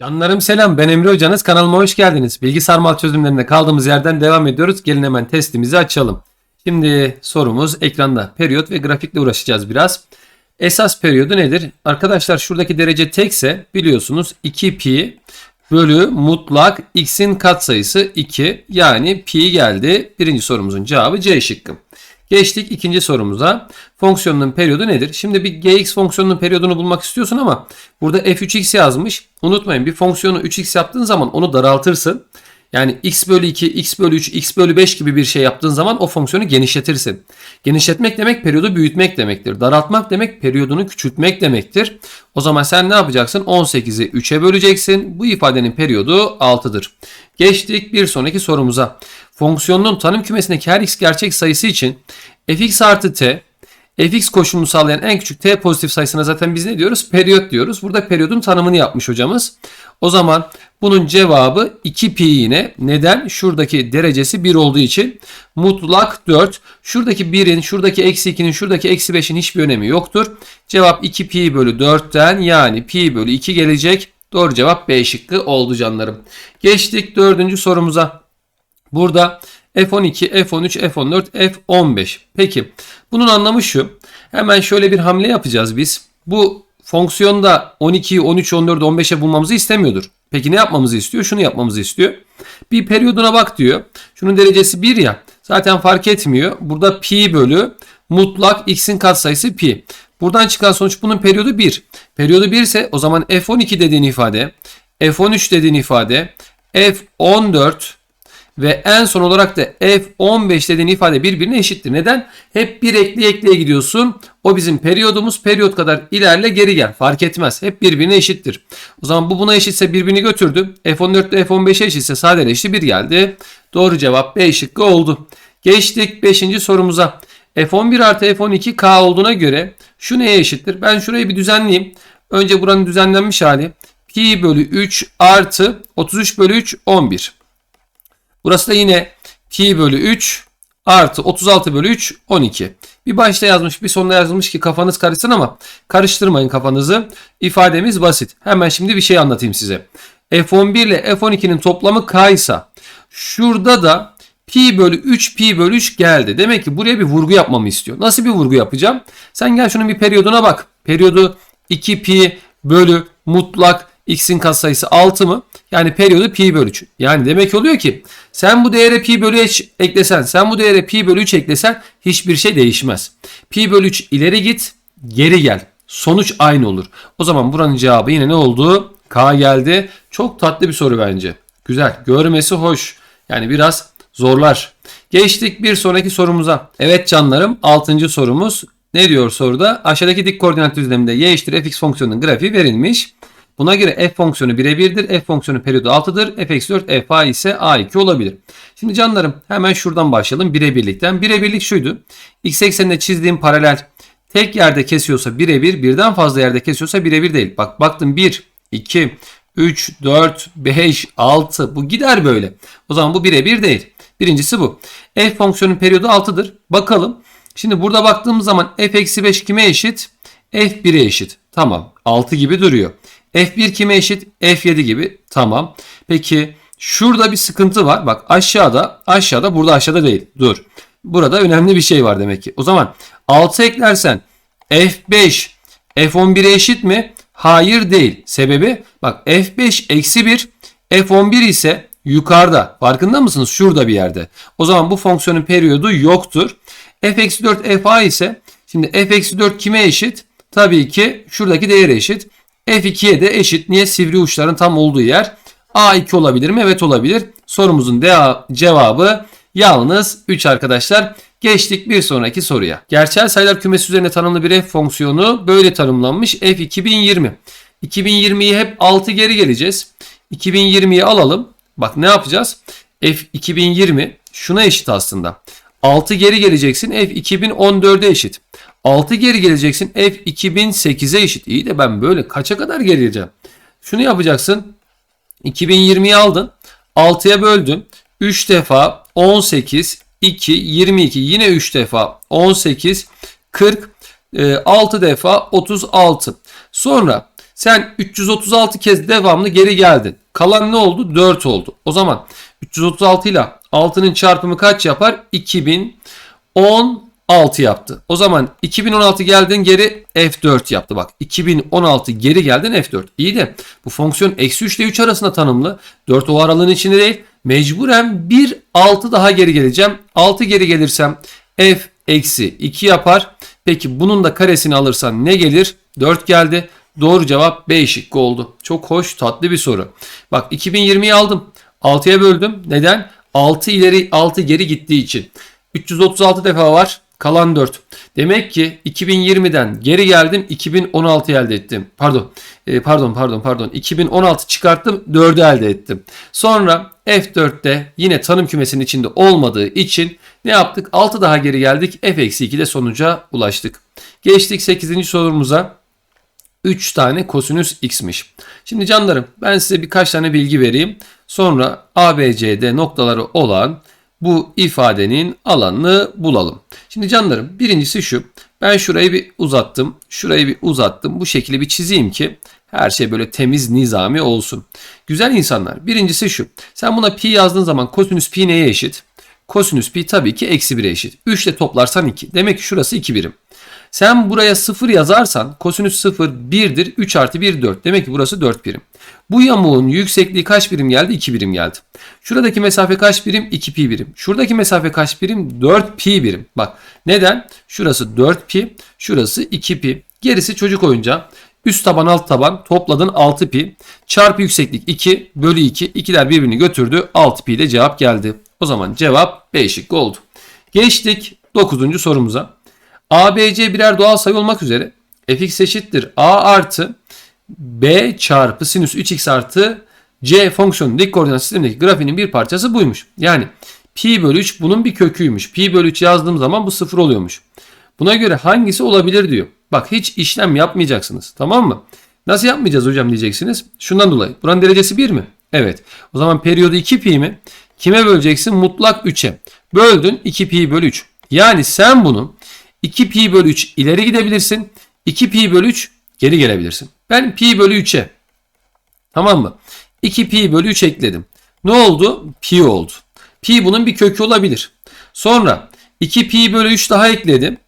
Canlarım selam ben Emre Hocanız kanalıma hoş geldiniz. Bilgi sarmal çözümlerinde kaldığımız yerden devam ediyoruz. Gelin hemen testimizi açalım. Şimdi sorumuz ekranda. Periyot ve grafikle uğraşacağız biraz. Esas periyodu nedir? Arkadaşlar şuradaki derece tekse biliyorsunuz 2 pi bölü mutlak x'in katsayısı 2 yani pi geldi. Birinci sorumuzun cevabı C şıkkı. Geçtik ikinci sorumuza. Fonksiyonun periyodu nedir? Şimdi bir gx fonksiyonunun periyodunu bulmak istiyorsun ama burada f3x yazmış. Unutmayın bir fonksiyonu 3x yaptığın zaman onu daraltırsın. Yani x bölü 2, x bölü 3, x bölü 5 gibi bir şey yaptığın zaman o fonksiyonu genişletirsin. Genişletmek demek periyodu büyütmek demektir. Daraltmak demek periyodunu küçültmek demektir. O zaman sen ne yapacaksın? 18'i 3'e böleceksin. Bu ifadenin periyodu 6'dır. Geçtik bir sonraki sorumuza. Fonksiyonun tanım kümesindeki her x gerçek sayısı için fx artı t fx koşulunu sağlayan en küçük t pozitif sayısına zaten biz ne diyoruz? Periyot diyoruz. Burada periyodun tanımını yapmış hocamız. O zaman bunun cevabı 2 pi yine. Neden? Şuradaki derecesi 1 olduğu için. Mutlak 4. Şuradaki 1'in, şuradaki eksi 2'nin, şuradaki eksi 5'in hiçbir önemi yoktur. Cevap 2 pi bölü 4'ten yani pi bölü 2 gelecek. Doğru cevap B şıkkı oldu canlarım. Geçtik dördüncü sorumuza. Burada F12, F13, F14, F15. Peki bunun anlamı şu. Hemen şöyle bir hamle yapacağız biz. Bu fonksiyonda 12'yi, 13, 14, 15'e bulmamızı istemiyordur. Peki ne yapmamızı istiyor? Şunu yapmamızı istiyor. Bir periyoduna bak diyor. Şunun derecesi 1 ya. Zaten fark etmiyor. Burada pi bölü mutlak x'in katsayısı pi. Buradan çıkan sonuç bunun periyodu 1. Periyodu 1 ise o zaman F12 dediğin ifade, F13 dediğin ifade, F14 ve en son olarak da F15 dediğin ifade birbirine eşittir. Neden? Hep bir ekleye ekleye gidiyorsun. O bizim periyodumuz. Periyot kadar ilerle geri gel. Fark etmez. Hep birbirine eşittir. O zaman bu buna eşitse birbirini götürdü. F14 ile F15'e eşitse sadeleşti 1 geldi. Doğru cevap B şıkkı oldu. Geçtik 5. sorumuza. F11 artı F12 K olduğuna göre şu neye eşittir? Ben şurayı bir düzenleyeyim. Önce buranın düzenlenmiş hali. Pi bölü 3 artı 33 bölü 3 11. Burası da yine pi bölü 3 artı 36 bölü 3 12. Bir başta yazmış bir sonuna yazılmış ki kafanız karışsın ama karıştırmayın kafanızı. İfademiz basit. Hemen şimdi bir şey anlatayım size. F11 ile F12'nin toplamı k ise şurada da pi bölü 3 pi bölü 3 geldi. Demek ki buraya bir vurgu yapmamı istiyor. Nasıl bir vurgu yapacağım? Sen gel şunun bir periyoduna bak. Periyodu 2 pi bölü mutlak x'in katsayısı 6 mı? Yani periyodu pi bölü 3. Yani demek oluyor ki sen bu değere pi bölü 3 eklesen, sen bu değere pi bölü 3 eklesen hiçbir şey değişmez. Pi bölü 3 ileri git, geri gel. Sonuç aynı olur. O zaman buranın cevabı yine ne oldu? K geldi. Çok tatlı bir soru bence. Güzel. Görmesi hoş. Yani biraz zorlar. Geçtik bir sonraki sorumuza. Evet canlarım 6. sorumuz. Ne diyor soruda? Aşağıdaki dik koordinat düzleminde y eşittir fx fonksiyonunun grafiği verilmiş. Buna göre f fonksiyonu birebirdir. F fonksiyonu periyodu 6'dır. f eksi 4 f a ise a2 olabilir. Şimdi canlarım hemen şuradan başlayalım birebirlikten. Birebirlik şuydu. X ekseninde çizdiğim paralel tek yerde kesiyorsa birebir, birden fazla yerde kesiyorsa birebir değil. Bak baktım 1, 2, 3, 4, 5, 6 bu gider böyle. O zaman bu birebir değil. Birincisi bu. F fonksiyonun periyodu 6'dır. Bakalım. Şimdi burada baktığımız zaman f eksi 5 kime eşit? f1'e eşit. Tamam. 6 gibi duruyor. F1 kime eşit? F7 gibi. Tamam. Peki şurada bir sıkıntı var. Bak aşağıda, aşağıda burada aşağıda değil. Dur. Burada önemli bir şey var demek ki. O zaman 6 eklersen F5 F11'e eşit mi? Hayır değil. Sebebi bak F5 eksi 1 F11 ise yukarıda. Farkında mısınız? Şurada bir yerde. O zaman bu fonksiyonun periyodu yoktur. F eksi 4 FA ise şimdi F eksi 4 kime eşit? Tabii ki şuradaki değere eşit. F2'ye de eşit. Niye? Sivri uçların tam olduğu yer. A2 olabilir mi? Evet olabilir. Sorumuzun cevabı yalnız 3 arkadaşlar. Geçtik bir sonraki soruya. Gerçel sayılar kümesi üzerine tanımlı bir f fonksiyonu böyle tanımlanmış. f 2020. 2020'yi hep 6 geri geleceğiz. 2020'yi alalım. Bak ne yapacağız? f 2020 şuna eşit aslında. 6 geri geleceksin f 2014'e eşit. 6 geri geleceksin f 2008'e eşit. İyi de ben böyle kaça kadar geleceğim? Şunu yapacaksın. 2020'yi aldın. 6'ya böldün. 3 defa 18, 2, 22. Yine 3 defa 18, 40, 6 defa 36. Sonra Sen 336 kez devamlı geri geldin. Kalan ne oldu? 4 oldu. O zaman 336 ile 6'nın çarpımı kaç yapar? 2016 yaptı. O zaman 2016 geldin geri F4 yaptı. Bak 2016 geri geldin F4. İyi de bu fonksiyon eksi 3 ile 3 arasında tanımlı. 4 o aralığın içinde değil. Mecburen bir 6 daha geri geleceğim. 6 geri gelirsem F eksi 2 yapar. Peki bunun da karesini alırsan ne gelir? 4 geldi. Doğru cevap B şıkkı oldu. Çok hoş tatlı bir soru. Bak 2020'yi aldım. 6'ya böldüm. Neden? 6 ileri 6 geri gittiği için. 336 defa var. Kalan 4. Demek ki 2020'den geri geldim 2016 elde ettim. Pardon. E, pardon pardon pardon. 2016 çıkarttım 4'ü elde ettim. Sonra F4'te yine tanım kümesinin içinde olmadığı için ne yaptık? 6 daha geri geldik. F-2'de sonuca ulaştık. Geçtik 8. sorumuza. 3 tane kosinüs x'miş. Şimdi canlarım ben size birkaç tane bilgi vereyim. Sonra ABCD noktaları olan bu ifadenin alanını bulalım. Şimdi canlarım birincisi şu. Ben şurayı bir uzattım. Şurayı bir uzattım. Bu şekilde bir çizeyim ki her şey böyle temiz nizami olsun. Güzel insanlar. Birincisi şu. Sen buna pi yazdığın zaman kosinüs pi neye eşit? Kosinüs pi tabii ki eksi 1'e eşit. 3 ile toplarsan 2. Demek ki şurası 2 birim. Sen buraya 0 yazarsan kosinüs 0 1'dir. 3 artı 1 4. Demek ki burası 4 birim. Bu yamuğun yüksekliği kaç birim geldi? 2 birim geldi. Şuradaki mesafe kaç birim? 2 pi birim. Şuradaki mesafe kaç birim? 4 pi birim. Bak neden? Şurası 4 pi. Şurası 2 pi. Gerisi çocuk oyuncağı. Üst taban alt taban topladın 6 pi. Çarpı yükseklik 2 bölü 2. İkiler birbirini götürdü. 6 pi ile cevap geldi. O zaman cevap B şıkkı oldu. Geçtik 9. sorumuza. A, B, C birer doğal sayı olmak üzere fx eşittir a artı b çarpı sinüs 3x artı c fonksiyonun dik koordinat sistemindeki grafiğinin bir parçası buymuş. Yani pi bölü 3 bunun bir köküymüş. Pi bölü 3 yazdığım zaman bu sıfır oluyormuş. Buna göre hangisi olabilir diyor. Bak hiç işlem yapmayacaksınız. Tamam mı? Nasıl yapmayacağız hocam diyeceksiniz. Şundan dolayı. Buranın derecesi 1 mi? Evet. O zaman periyodu 2 pi mi? Kime böleceksin? Mutlak 3'e. Böldün 2 pi bölü 3. Yani sen bunu 2 pi bölü 3 ileri gidebilirsin. 2 pi bölü 3 geri gelebilirsin. Ben pi bölü 3'e tamam mı? 2 pi bölü 3 ekledim. Ne oldu? Pi oldu. Pi bunun bir kökü olabilir. Sonra 2 pi bölü 3 daha ekledim.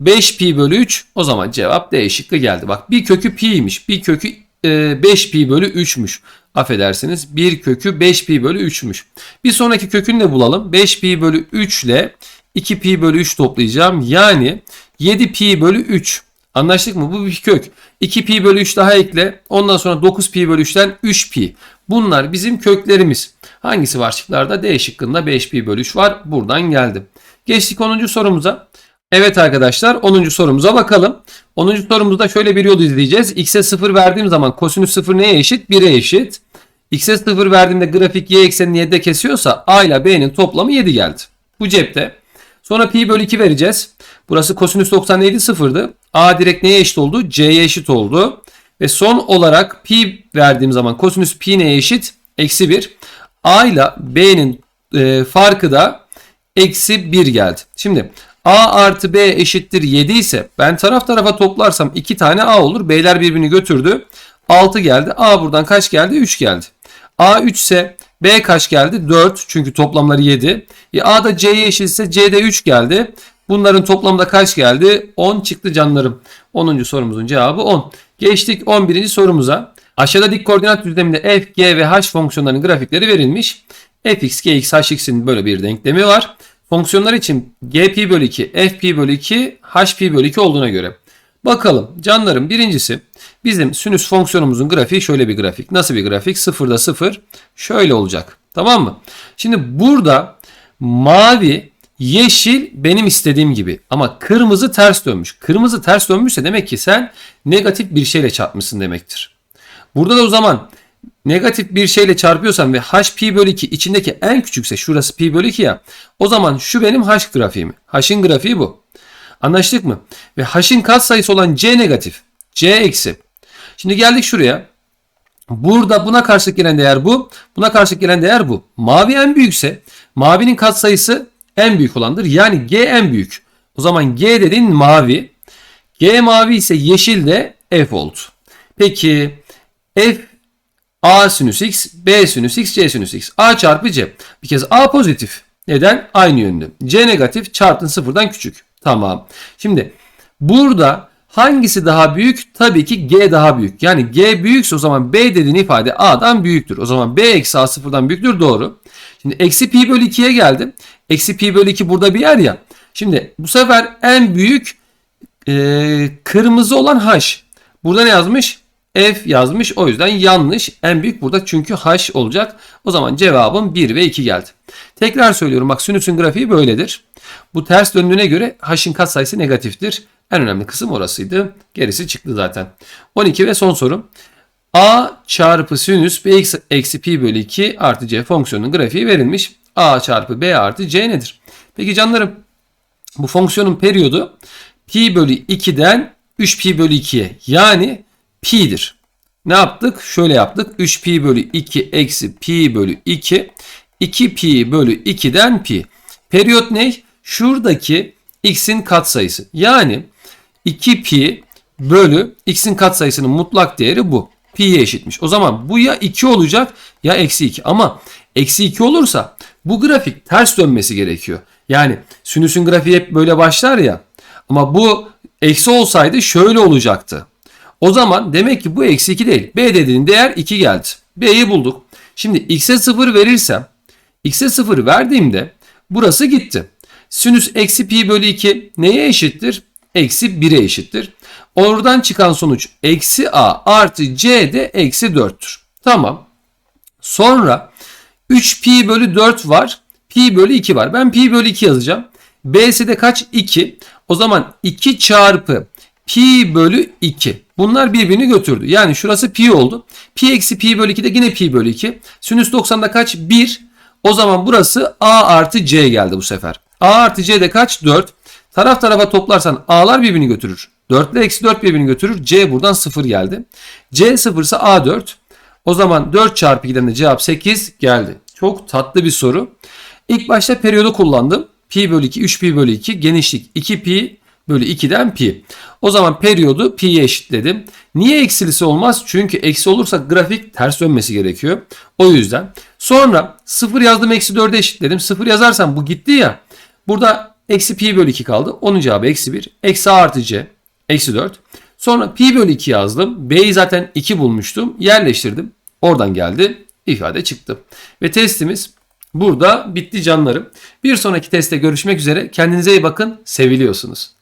5 pi bölü 3 o zaman cevap D geldi. Bak bir kökü pi'ymiş. Bir kökü 5 e, pi bölü 3'müş. Affedersiniz. Bir kökü 5 pi bölü 3'müş. Bir sonraki kökünü de bulalım. 5 pi bölü 3 ile 2 pi bölü 3 toplayacağım. Yani 7 pi bölü 3. Anlaştık mı? Bu bir kök. 2 pi bölü 3 daha ekle. Ondan sonra 9 pi bölü 3'ten 3 pi. Bunlar bizim köklerimiz. Hangisi var şıklarda? D şıkkında 5 pi bölü 3 var. Buradan geldi. Geçtik 10. sorumuza. Evet arkadaşlar 10. sorumuza bakalım. 10. sorumuzda şöyle bir yol izleyeceğiz. X'e 0 verdiğim zaman kosinüs 0 neye eşit? 1'e eşit. X'e 0 verdiğimde grafik y eksenini 7'de kesiyorsa A ile B'nin toplamı 7 geldi. Bu cepte. Sonra pi bölü 2 vereceğiz. Burası kosinüs 90 neydi? Sıfırdı. A direkt neye eşit oldu? C'ye eşit oldu. Ve son olarak pi verdiğim zaman kosinüs pi neye eşit? Eksi 1. A ile B'nin e, farkı da eksi 1 geldi. Şimdi A artı B eşittir 7 ise ben taraf tarafa toplarsam 2 tane A olur. B'ler birbirini götürdü. 6 geldi. A buradan kaç geldi? 3 geldi. A 3 ise B kaç geldi? 4 çünkü toplamları 7. E, A da C'ye eşitse C'de 3 geldi. Bunların toplamda kaç geldi? 10 çıktı canlarım. 10. sorumuzun cevabı 10. Geçtik 11. sorumuza. Aşağıda dik koordinat düzleminde f, g ve h fonksiyonlarının grafikleri verilmiş. fx, gx, hx'in böyle bir denklemi var. Fonksiyonlar için g pi bölü 2, f pi bölü 2, h pi bölü 2 olduğuna göre. Bakalım canlarım birincisi bizim sinüs fonksiyonumuzun grafiği şöyle bir grafik. Nasıl bir grafik? Sıfırda sıfır şöyle olacak. Tamam mı? Şimdi burada mavi yeşil benim istediğim gibi ama kırmızı ters dönmüş. Kırmızı ters dönmüşse demek ki sen negatif bir şeyle çarpmışsın demektir. Burada da o zaman negatif bir şeyle çarpıyorsam ve h pi bölü 2 içindeki en küçükse şurası pi bölü 2 ya o zaman şu benim h grafiğim. H'in grafiği bu. Anlaştık mı? Ve h'in katsayısı olan c negatif. c eksi. Şimdi geldik şuraya. Burada buna karşılık gelen değer bu. Buna karşılık gelen değer bu. Mavi en büyükse mavinin katsayısı en büyük olandır. Yani G en büyük. O zaman G dediğin mavi. G mavi ise yeşil de F oldu. Peki f a sinüs x, b sinüs x, c sinüs x. a çarpı c. Bir kez a pozitif. Neden? Aynı yönlü. c negatif çarpın sıfırdan küçük. Tamam. Şimdi burada hangisi daha büyük? Tabii ki g daha büyük. Yani g büyükse o zaman b dediğin ifade a'dan büyüktür. O zaman b eksi a sıfırdan büyüktür. Doğru. Şimdi eksi pi bölü 2'ye geldim. Eksi pi bölü 2 burada bir yer ya. Şimdi bu sefer en büyük e, kırmızı olan h. Burada ne yazmış? F yazmış. O yüzden yanlış. En büyük burada çünkü h olacak. O zaman cevabım 1 ve 2 geldi. Tekrar söylüyorum bak sinüsün grafiği böyledir. Bu ters döndüğüne göre h'in katsayısı negatiftir. En önemli kısım orasıydı. Gerisi çıktı zaten. 12 ve son sorum. A çarpı sinüs bx eksi pi bölü 2 artı c fonksiyonun grafiği verilmiş. A çarpı b artı c nedir? Peki canlarım bu fonksiyonun periyodu pi bölü 2'den 3 pi bölü 2'ye yani pi'dir. Ne yaptık? Şöyle yaptık. 3 pi bölü 2 eksi pi bölü 2 2 pi bölü 2'den pi. Periyot ne? Şuradaki x'in katsayısı. Yani 2 pi bölü x'in katsayısının mutlak değeri bu. Pi'ye eşitmiş. O zaman bu ya 2 olacak ya eksi 2. Ama eksi 2 olursa bu grafik ters dönmesi gerekiyor. Yani sinüsün grafiği hep böyle başlar ya. Ama bu eksi olsaydı şöyle olacaktı. O zaman demek ki bu eksi 2 değil. B dediğin değer 2 geldi. B'yi bulduk. Şimdi x'e 0 verirsem x'e 0 verdiğimde burası gitti. Sinüs eksi pi bölü 2 neye eşittir? Eksi 1'e eşittir. Oradan çıkan sonuç eksi a artı c de eksi 4'tür. Tamam. Sonra 3 pi bölü 4 var. Pi bölü 2 var. Ben pi bölü 2 yazacağım. B'si de kaç? 2. O zaman 2 çarpı pi bölü 2. Bunlar birbirini götürdü. Yani şurası pi oldu. Pi eksi pi bölü 2 de yine pi bölü 2. Sinüs 90'da kaç? 1. O zaman burası a artı c geldi bu sefer. a artı c de kaç? 4. Taraf tarafa toplarsan a'lar birbirini götürür. 4 ile eksi 4 birbirini götürür. c buradan 0 geldi. c 0 ise a 4. O zaman 4 çarpı 2'den de cevap 8 geldi. Çok tatlı bir soru. İlk başta periyodu kullandım. Pi bölü 2, 3 pi bölü 2, genişlik 2 pi bölü 2'den pi. O zaman periyodu pi'ye eşitledim. Niye eksilisi olmaz? Çünkü eksi olursa grafik ters dönmesi gerekiyor. O yüzden. Sonra 0 yazdım eksi 4'e eşitledim. 0 yazarsam bu gitti ya. Burada eksi pi bölü 2 kaldı. Onun cevabı eksi 1. Eksi artı c. Eksi 4. Sonra pi bölü 2 yazdım. B'yi zaten 2 bulmuştum. Yerleştirdim. Oradan geldi. ifade çıktı. Ve testimiz burada bitti canlarım. Bir sonraki testte görüşmek üzere. Kendinize iyi bakın. Seviliyorsunuz.